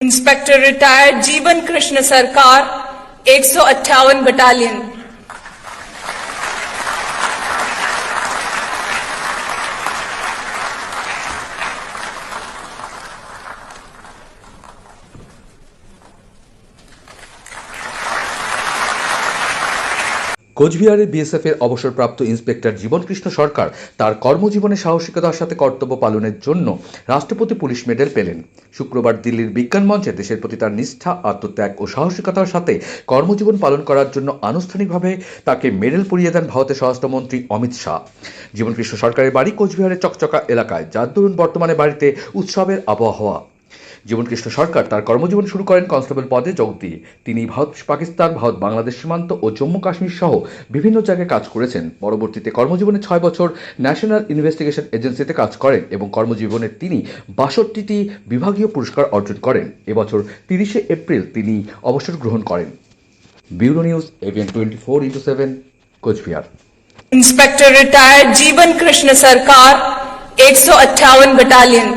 Inspector retired जीवन कृष्ण सरकार एक सौ अट्ठावन बटालियन কোচবিহারে বিএসএফ এর অবসরপ্রাপ্ত ইন্সপেক্টর জীবনকৃষ্ণ সরকার তার কর্মজীবনে সাহসিকতার সাথে কর্তব্য পালনের জন্য রাষ্ট্রপতি পুলিশ মেডেল পেলেন। শুক্রবার দিল্লির বিজ্ঞান মঞ্চে দেশের প্রতি তার নিষ্ঠা, আত্মত্যাগ ও সাহসিকতার সাথে কর্মজীবন পালন করার জন্য আনুষ্ঠানিকভাবে তাকে মেডেল পরিয়ে দেন ভারতের স্বরাষ্ট্রমন্ত্রী অমিত শাহ। জীবনকৃষ্ণ সরকারের বাড়ি কোচবিহারের চকচকা এলাকায়, যার দরুন বর্তমানে বাড়িতে উৎসবের আবহাওয়া। জীবনকৃষ্ণ সরকার তার কর্মজীবন শুরু করেন কনস্টেবল পদে যোগ দিয়ে তিনি ভারত পাকিস্তান ভারত বাংলাদেশ সীমান্ত ও জম্মু কাশ্মীর সহ বিভিন্ন জায়গায় কাজ করেছেন পরবর্তীতে কর্মজীবনে ছয় বছর ন্যাশনাল ইনভেস্টিগেশন এজেন্সিতে কাজ করেন এবং কর্মজীবনে তিনি বাষট্টিটি বিভাগীয় পুরস্কার অর্জন করেন এবছর তিরিশে এপ্রিল তিনি অবসর গ্রহণ করেন bureau news AVN twenty four into seven Coochbehar inspector retired Jiban Krishna Sarkar एक बटालियन